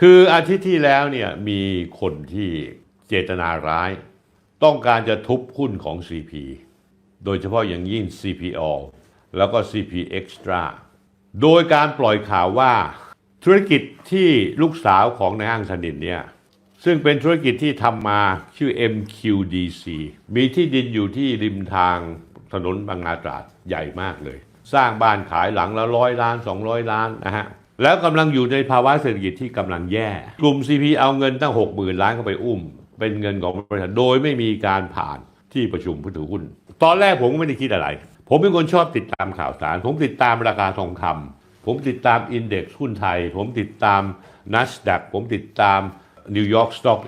คืออาทิตย์ที่แล้วเนี่ยมีคนที่เจตนาร้าย ต้องการจะทุบหุ้นของ CP โดยเฉพาะอย่างยิ่ง CPO แล้วก็ CP Extra โดยการปล่อยข่าวว่าธุรกิจที่ลูกสาวของนายห้างสนิทเนี่ยซึ่งเป็นธุรกิจที่ทำมาชื่อ MQDC มีที่ดินอยู่ที่ริมทางถนนบางนาตราดใหญ่มากเลย สร้างบ้านขายหลังละร้อยล้าน 200 ล้านนะฮะ แล้วกำลังอยู่ในภาวะเศรษฐกิจที่กำลังแย่ กลุ่ม CP เอาเงินตั้ง 60,000 ล้านเข้าไปอุ้ม เป็นเงินของบริษัทโดยไม่มีการผ่านที่ประชุมผู้ถือหุ้น ตอนแรกผมก็ไม่ได้คิดอะไร ผมเป็นคนชอบติดตามข่าวสาร ผมติดตามราคาทองคำผมติดตามอินเด็กซ์หุ้นไทย ผมติดตาม NASDAQ ผมติดตาม New York Stock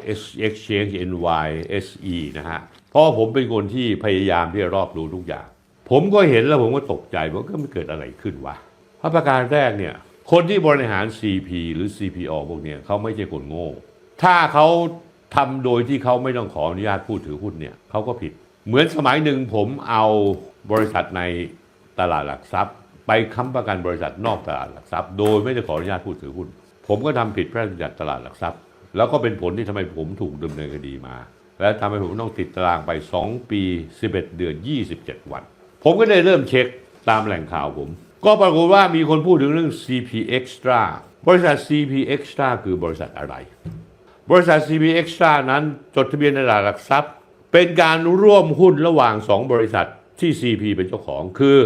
Exchange NYSE นะฮะ เพราะผมเป็นคนที่พยายามที่จะรอบรู้ทุกอย่าง ผมก็เห็นแล้วผมก็ตกใจว่าก็ไม่เกิดอะไรขึ้นวะเพราะประการแรกเนี่ย คนที่บริหาร CP หรือ CPO พวกเนี้ยเขาไม่ใช่คนโง่ ถ้าเขาทำโดยที่เขาไม่ต้องขออนุญาตผู้ถือหุ้นเนี่ยเขาก็ผิด เหมือนสมัยหนึ่งผมเอาบริษัทในตลาดหลักทรัพย์ ไปค้ำประกันบริษัทนอกตลาดหลักทรัพย์ โดยไม่ได้ขออนุญาตผู้ถือหุ้น ผมก็ทำผิดพระราชบัญญัติตลาดหลักทรัพย์ แล้วก็เป็นผลที่ทำให้ผมถูกดำเนินคดีมา และทำให้ผมต้องติดตารางไป 2 ปี 11 เดือน 27 วัน ผมก็ได้เริ่มเช็คตามแหล่งข่าวผม ก็ปรากฏว่ามีคนพูดถึงเรื่อง CP Extra บริษัท CP Extra คือบริษัทอะไร บริษัท CP Extra นั้นจดทะเบียนในตลาดหลักทรัพย์ เป็นการร่วมหุ้นระหว่าง 2 บริษัทที่ CP เป็นเจ้าของคือ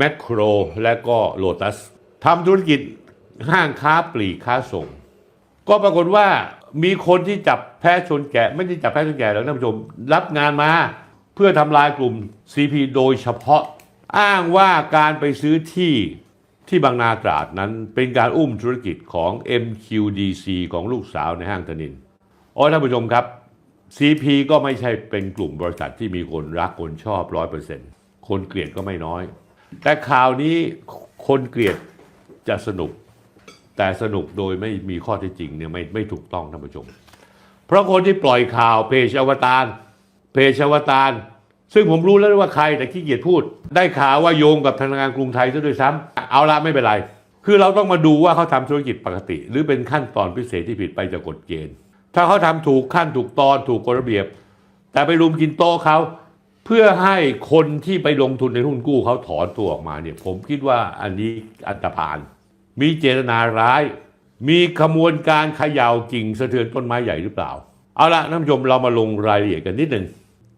Macro และก็ Lotus ทำธุรกิจห้างค้าปลีกค้าส่ง ก็ปรากฏว่ามีคนที่จับแพ้ชนแกะ ไม่ได้จับแพ้ชนแกะหรอกท่านผู้ชม รับงานมา เพื่อทำลายกลุ่ม CP โดยเฉพาะ อ้างว่าการไปซื้อที่ที่บางนาตราดนั้นเป็นการอุ้มธุรกิจของ MQDC ของลูกสาวในห้างธนินอ๋อท่านผู้ชมครับ CP ก็ไม่ใช่เป็นกลุ่มบริษัทที่มีคนรักคนชอบร้อยเปอร์เซ็นต์คนเกลียดก็ไม่น้อย แต่ข่าวนี้คนเกลียดจะสนุก แต่สนุกโดยไม่มีข้อเท็จจริงเนี่ยไม่ไม่ถูกต้องท่านผู้ชม เพราะคนที่ปล่อยข่าวเพจอวตารเพจอวตาร ซึ่งผมรู้แล้วว่าใครแต่ขี้เกียจพูด ได้ข่าวว่าโยงกับธนาคารกรุงไทยซะด้วยซ้ำเอาละไม่เป็นไร คือเราต้องมาดูว่าเขาทำธุรกิจปกติ หรือเป็นขั้นตอนพิเศษที่ผิดไปจากกฎเกณฑ์ ถ้าเขาทำถูกขั้นถูกตอนถูกกฎระเบียบ แต่ไปรุมกินโต๊ะเขาเพื่อให้คนที่ไปลงทุนในหุ้นกู้เขาถอนตัวออกมาเนี่ย ผมคิดว่าอันนี้อันตรพาน มีเจตนาร้าย มีขบวนการขย่ากิ่งสะเทือนต้นไม้ใหญ่หรือเปล่า เอาละท่านผู้ชมเรามาลงรายละเอียดกันนิดหนึ่ง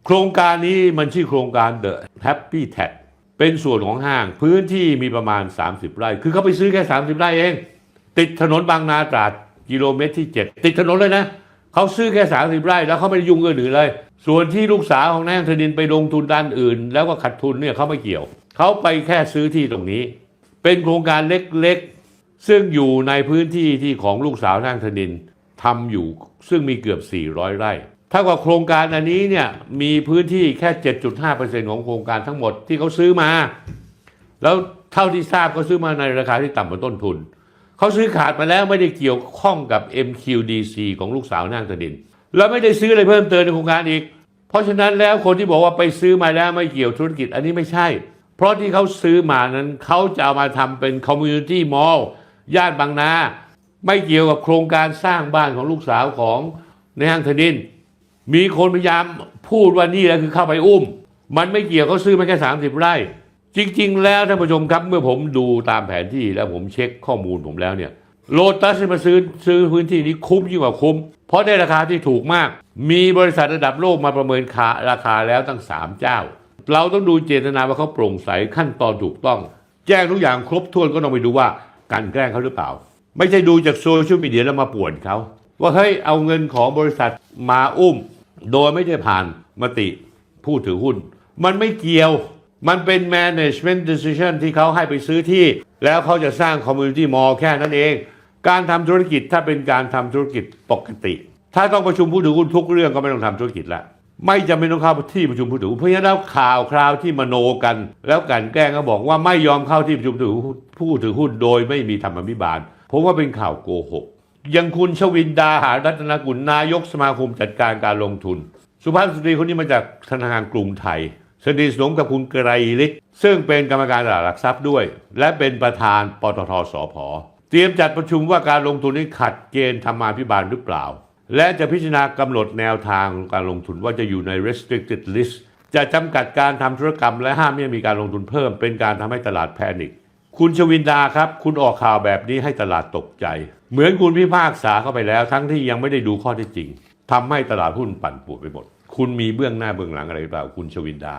โครงการนี้มันชื่อโครงการ The Happy Tag เป็นส่วนของห้างพื้นที่มีประมาณ 30 ไร่ คือเขาไปซื้อแค่ 30 ไร่เอง ติดถนนบางนาตราดกิโลเมตรที่ 7 ติดถนนเลยนะเขาซื้อแค่ 30 ไร่ แล้วเขาไม่ได้ยุ่งเงินอื่นเลย ส่วนที่ลูกสาวของนายอังธนินไปลงทุนด้านอื่น แล้วก็ขาดทุนเนี่ยเขาไม่เกี่ยว เขาไปแค่ซื้อที่ตรงนี้ เป็นโครงการเล็กๆ ซึ่งอยู่ในพื้นที่ที่ของลูกสาวนางธนินทำอยู่ซึ่งมีเกือบ 400 ไร่ ถ้ากับโครงการอันนี้เนี่ยมีพื้นที่แค่ 7.5%ของโครงการทั้งหมดที่เขาซื้อมา แล้วเท่าที่ทราบเขาซื้อมาในราคาที่ต่ำกว่าต้นทุน เขาซื้อขาดมาแล้วไม่ได้เกี่ยวข้องกับ MQDC ของลูกสาวนางธนิน แล้วไม่ได้ซื้ออะไรเพิ่มเติมในโครงการอีก เพราะฉะนั้นแล้วคนที่บอกว่าไปซื้อมาแล้วไม่เกี่ยวธุรกิจอันนี้ไม่ใช่ เพราะที่เขาซื้อมานั้นเขาจะเอามาทำเป็นคอมมูนิตี้มอลล์ย่านบางนา ไม่เกี่ยวกับโครงการสร้างบ้านของลูกสาวของในห้างธนิน มีคนพยายามพูดว่านี่แหละคือเข้าไปอุ้ม มันไม่เกี่ยวเขาซื้อมาแค่ 30 ไร่ จริง ๆ แล้วท่านผู้ชมครับเมื่อผมดูตามแผนที่แล้วผมเช็คข้อมูลผมแล้วเนี่ยโลตัสมาซื้อซื้อพื้นที่นี้คุ้มยิ่งกว่าคุ้ม เพราะได้ราคาที่ถูกมาก มีบริษัทระดับโลกมาประเมินคาราคาแล้วตั้ง 3 เจ้า เราต้องดูเจตนาว่าเขาโปร่งใสขั้นตอนถูกต้อง แจ้งทุกอย่างครบถ้วนก็ต้องไปดูว่าการแกล้งเขาหรือเปล่า ไม่ใช่ดูจากโซเชียลมีเดียแล้วมาป่วนเขาว่าเฮ้ยเอาเงินของบริษัทมาอุ้ม โดยไม่ได้ผ่านมติผู้ถือหุ้น มันไม่เกี่ยว มันเป็น management decision ที่เขาให้ไปซื้อที่ แล้วเขาจะสร้าง community mall แค่นั้นเอง การทำธุรกิจถ้าเป็นการทำธุรกิจปกติ ถ้าต้องประชุมผู้ถือหุ้นทุกเรื่องก็ไม่ต้องทำธุรกิจละไม่จำเป็นต้องเข้าที่ประชุมผู้ถือหุ้นเพราะฉะนั้นแล้วข่าวคราวที่มโนกัน แล้วกันแกล้งก็บอกว่าไม่ยอมเข้าที่ประชุมผู้ถือหุ้นโดยไม่มีธรรมพิบาลผมว่าเป็นข่าวโกหก ยังคุณชวินดาหารัตนกุลนายกสมาคมจัดการการลงทุน สุภาพสตรีคนนี้มาจากธนาคารกรุงไทยสนิทสนมกับคุณไกรฤทธิ์ซึ่งเป็นกรรมการตลาดหลักทรัพย์ด้วย และเป็นประธานปตทสพเตรียมจัดประชุมว่าการลงทุนนี้ขัดเกณฑ์ธรรมาภิบาลหรือเปล่า และจะพิจารณากำหนดแนวทางการลงทุนว่าจะอยู่ใน restricted list จะจำกัดการทำธุรกรรมและห้ามไม่ให้มีการลงทุนเพิ่ม เป็นการทำให้ตลาดแพนิคคุณชวินดาครับ คุณออกข่าวแบบนี้ให้ตลาดตกใจ เหมือนคุณพิพากษาเข้าไปแล้ว ทั้งที่ยังไม่ได้ดูข้อเท็จจริงทำให้ตลาดหุ้นปั่นป่วนไปหมด คุณมีเบื้องหน้าเบื้องหลังอะไรหรือเปล่า คุณชวินดา